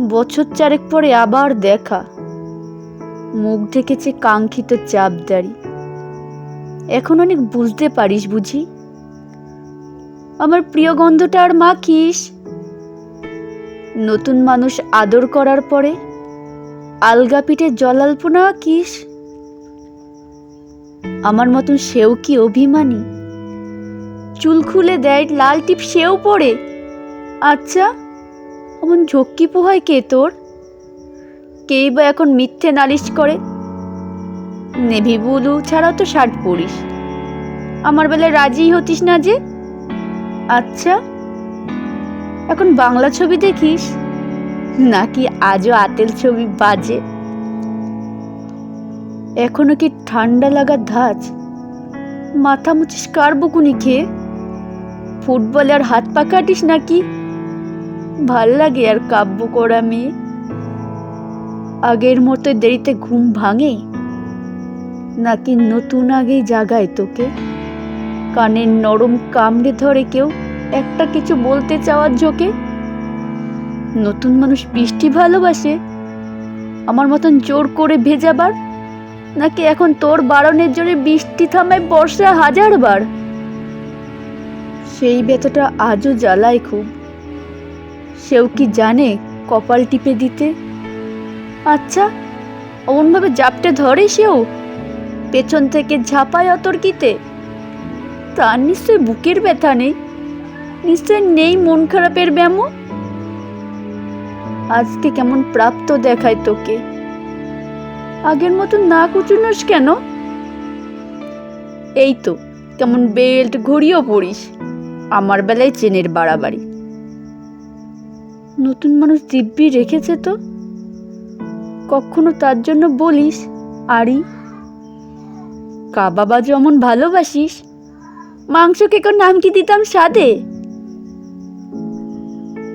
বছর চারেক পরে আবার দেখা। মুখ ঢেকেছে কাঙ্ক্ষিত চাপদারি এখন অনেক বুঝতে পারিস বুঝি? আমার প্রিয় গন্ধটা আর মাখিস? নতুন মানুষ আদর করার পরে আলগা পিঠে জলাল্পনা কিস আমার মতন সেও কি অভিমানী? চুল খুলে দেয় লাল টিপ সেও পড়ে আচ্ছা অমন ঝক্কি পোহায় কে তোর? কেই বা এখন মিথ্যে নালিশ করে? নেভি বুলু ছাড়াও তো শার্ট পরিস। আমার বেলায় রাজি হতিস না যে? আচ্ছা এখন বাংলা ছবি দেখিস? নাকি আজও আতেল ছবি বাজে? এখনও কি ঠান্ডা লাগার ধাঁচ? মাথা মুছিস কার বকুনি খেয়ে? ফুটবলে আর হাত পা কাটিস নাকি? ভালো লাগে আর কাব্য করা মেয়ে? আগের মতো দেরিতে ঘুম ভাঙে? নাকি নতুন আগেই জাগায় তোকে? কানের নরম কামড়ে ধরে কেউ একটা কিছু বলতে চাওয়ার ঝোঁকে? নতুন মানুষ বৃষ্টি ভালোবাসে? আমার মতন জোর করে ভেজাবার? নাকি এখন তোর বারণের জন্য বৃষ্টি থামায় বর্ষা হাজার বার সেই ব্যথাটা আজও জ্বালায় খুব। সেও কি জানে কপাল টিপে দিতে? আচ্ছা অমনভাবে জাপটে ধরে সেও? পেছন থেকে ঝাঁপায় অতর্কিতে? তার নিশ্চয় বুকের ব্যথা নেই? নিশ্চয় নেই মন খারাপের ব্যামো? আজকে কেমন প্রাপ্ত দেখায় তোকে। আগের মতো না কুচুনোস কেন? এই তো, কেমন বেল্ট ঘড়িও পড়িস আমার বেলায় চেনের বাড়াবাড়ি। নতুন মানুষ দিব্যি রেখেছে তো? কখনো তার জন্য বলিস, আরি? কাবাবা যেমন ভালোবাসিস, মাংস কেকর নাম কি দিতাম স্বাদে?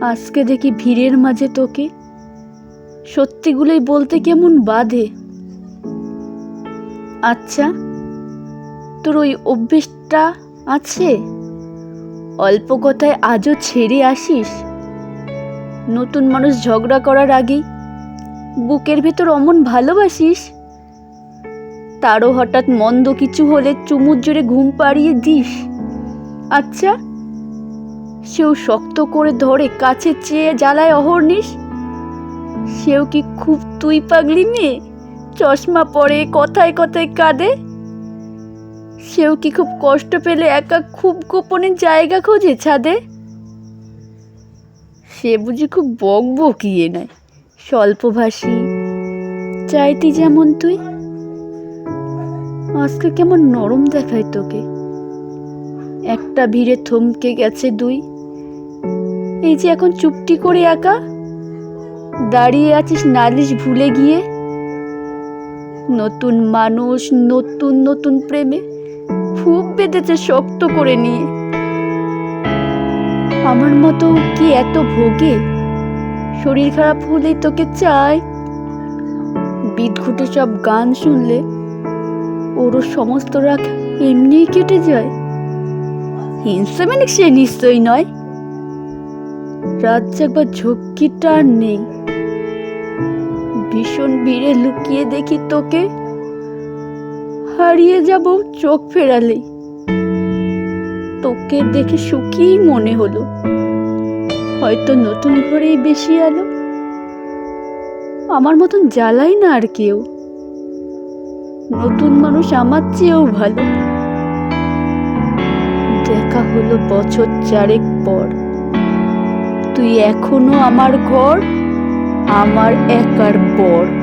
আজকে দেখি ভিড়ের মাঝে তোকে। সত্যিগুলোই বলতে কেমন বাধে। আচ্ছা তোর ওই অভ্যেসটা আছে? অল্প কথায় আজও ছেড়ে আসিস? নতুন মানুষ ঝগড়া করার আগেই, বুকের ভেতর অমন ভালোবাসিস? তারও হঠাৎ মন্দ কিছু হলে চুমুর জোরে ঘুম পাড়িয়ে দিস। আচ্ছা সেও শক্ত করে ধরে কাছে চেয়ে জ্বালায় অহর্নিস সেও কি খুব তুই পাগলি মেয়ে? চশমা পরে কথায় কথায় কাঁদে। সেও কি খুব কষ্ট পেলে একা খুব গোপনে জায়গা খোঁজে ছাদে? সে বুঝি খুব বক বকিয়ে নেয়। স্বল্পভাষী, চাইতি যেমন তুই, আজকে কেমন নরম দেখায় তোকে। একটা ভিড়ে থমকে গেছে দুই, এই যে এখন চুপটি করে একা, দাঁড়িয়ে আছিস নালিশ ভুলে গিয়ে। নতুন মানুষ, নতুন নতুন প্রেমে, খুব বেঁধেছে শক্ত করে নিয়ে। আমার মতো কি এত ভোগে? শরীর খারাপ হলেই তোকে চাই। বিদঘুটে সব গান শুনলে ওরও সমস্ত রাগ এমনিই কেটে যায়। হিংসা মানে সে নিশ্চয়ই নয়? রাত জাগবার ঝক্কিটা আর নেই। ভীষণ ভিড়ে লুকিয়ে দেখি তোকে। হারিয়ে যাব চোখ ফেরালেই। তোকে দেখে সুখীই মনে হলো। হয়তো নতুন ঘরেই বেশি আলো। আমার মতন জ্বালাই না আর কেউ। নতুন মানুষ আমার চেয়েও ভালো। দেখা হলো বছর চারেক পর। তুই এখনও আমার ঘর, আমার একার বর